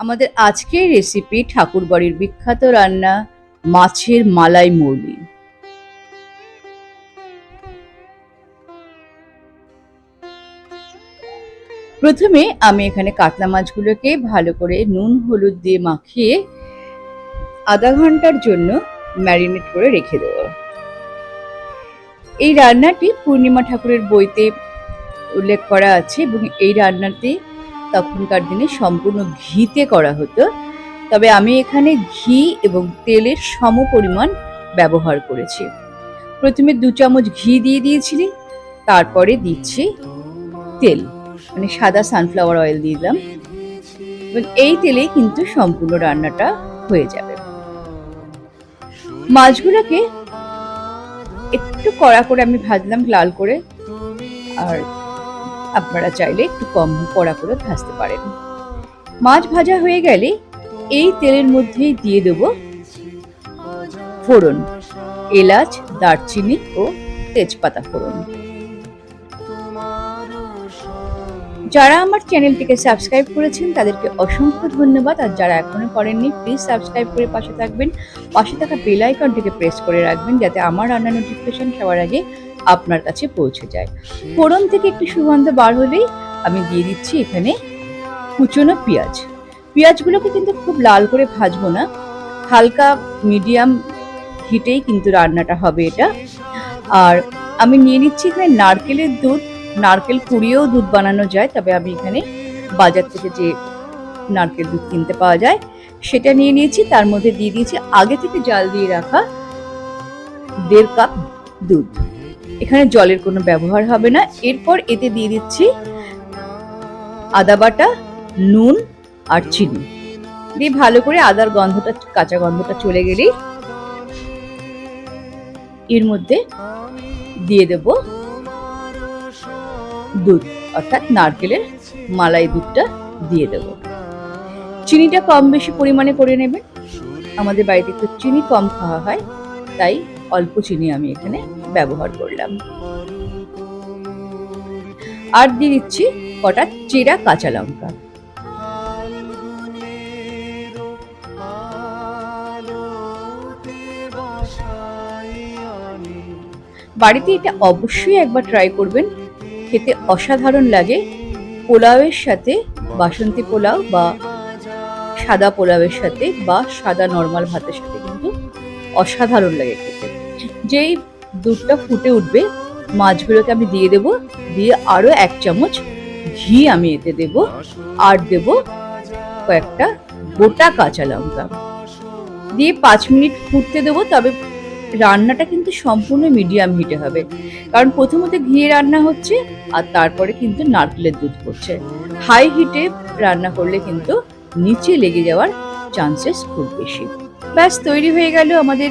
আমাদের আজকের রেসিপি ঠাকুরবাড়ির বিখ্যাত রান্না, মাছের মালাই মুরলি। প্রথমে আমি এখানে কাতলা মাছগুলোকে ভালো করে নুন, হলুদ দিয়ে মাখিয়ে আধা ঘণ্টার জন্য ম্যারিনেট করে রেখে দেবো। এই রান্নাটি পূর্ণিমা ঠাকুরের বইতে উল্লেখ করা আছে এবং এই রান্নাটি তখনকার দিনে সম্পূর্ণ ঘিতে করা হতো। তবে আমি এখানে ঘি এবং তেলের সম পরিমাণ ব্যবহার করেছি। প্রথমে দু চামচ ঘি দিয়ে দিয়েছিলি, তারপরে দিচ্ছি তেল মানে সাদা সানফ্লাওয়ার অয়েল দিয়ে দিলাম। এই তেলেই কিন্তু সম্পূর্ণ রান্নাটা হয়ে যাবে। মাছগুলোকে একটু কড়া করে আমি ভাজলাম, লাল করে, আর আপনারা চাইলে একটু কম কড়া করে ভাজতে পারেন। মাছ ভাজা হয়ে গেলে এই তেলের মধ্যেই দিয়ে দেব ফোড়ন, এলাচ, দারচিনি ও তেজপাতা ফোড়ন। যারা আমার চ্যানেলটিকে সাবস্ক্রাইব করেছেন, তাদেরকে অসংখ্য ধন্যবাদ। আর যারা এখনও করেননি প্লিজ সাবস্ক্রাইব করে পাশে থাকবেন। পাশে থাকা বেল আইকনটিকে প্রেস করে রাখবেন, যাতে আমার রান্না নোটিফিকেশন সবার আগে আপনার কাছে পৌঁছে যায়। ফোড়ন থেকে একটু সুগন্ধ বার হলেই আমি দিয়ে দিচ্ছি এখানে কুচনো পেঁয়াজ। পেঁয়াজগুলোকে কিন্তু খুব লাল করে ভাজবো না। হালকা মিডিয়াম হিটেই কিন্তু রান্নাটা হবে এটা। আর আমি নিয়ে নিচ্ছি এখানে নারকেলের দুধ। নারকেল কুড়িয়েও দুধ বানানো যায় তবে আমি এখানে বাজার থেকে যে নারকেল দুধ কিনতে পাওয়া যায় সেটা নিয়ে নিয়েছি। তার মধ্যে দিয়ে দিয়েছি আগে থেকে জাল দিয়ে রাখা দেড় কাপ দুধ। এখানে জলের কোনো ব্যবহার হবে না। এরপর এতে দিয়ে দিচ্ছি আদা বাটা, নুন আর চিনি। দিয়ে ভালো করে আদার গন্ধটা, কাঁচা গন্ধটা চলে গেলেই এর মধ্যে দিয়ে দেব দুধ, অর্থাৎ নারকেলের মালাই দুধটা দিয়ে দেব। চিনিটা কম বেশি পরিমাণে করে নেবেন। আমাদের বাড়িতে একটু চিনি কম খাওয়া হয়, তাই অল্প চিনি আমি এখানে ব্যবহার করলাম। আর দিয়ে দিচ্ছি কটা চেরা কাঁচা লঙ্কা। বাড়িতে এটা অবশ্যই একবার ট্রাই করবেন। খেতে অসাধারণ লাগে। পোলাওয়ের সাথে বাসন্তী পোলাও বা সাদা পোলাওয়ের সাথে বা সাদা নর্মাল ভাতের সাথে কিন্তু অসাধারণ লাগে খেতে। যেই দুধটা ফুটে উঠবে, মাছগুলোকে আমি দিয়ে দেব, দিয়ে আরও এক চামচ ঘি আমি এতে দেব, আর দেব কয়েকটা গোটা কাঁচা লঙ্কা। দিয়ে পাঁচ মিনিট ফুটতে দেবো, তবে রান্নাটা কিন্তু সম্পূর্ণ মিডিয়াম হিটে হবে। কারণ প্রথমত ঘিয়ে রান্না হচ্ছে, আর তারপরে কিন্তু নারকেলের দুধ পড়ছে। হাই হিটে রান্না করলে কিন্তু নিচে লেগে যাওয়ার চান্সেস খুব বেশি। ব্যাস, তৈরি হয়ে গেল আমাদের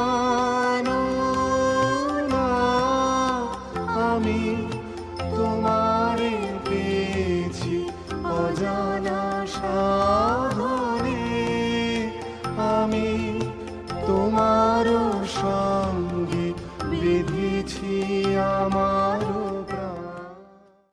Krishna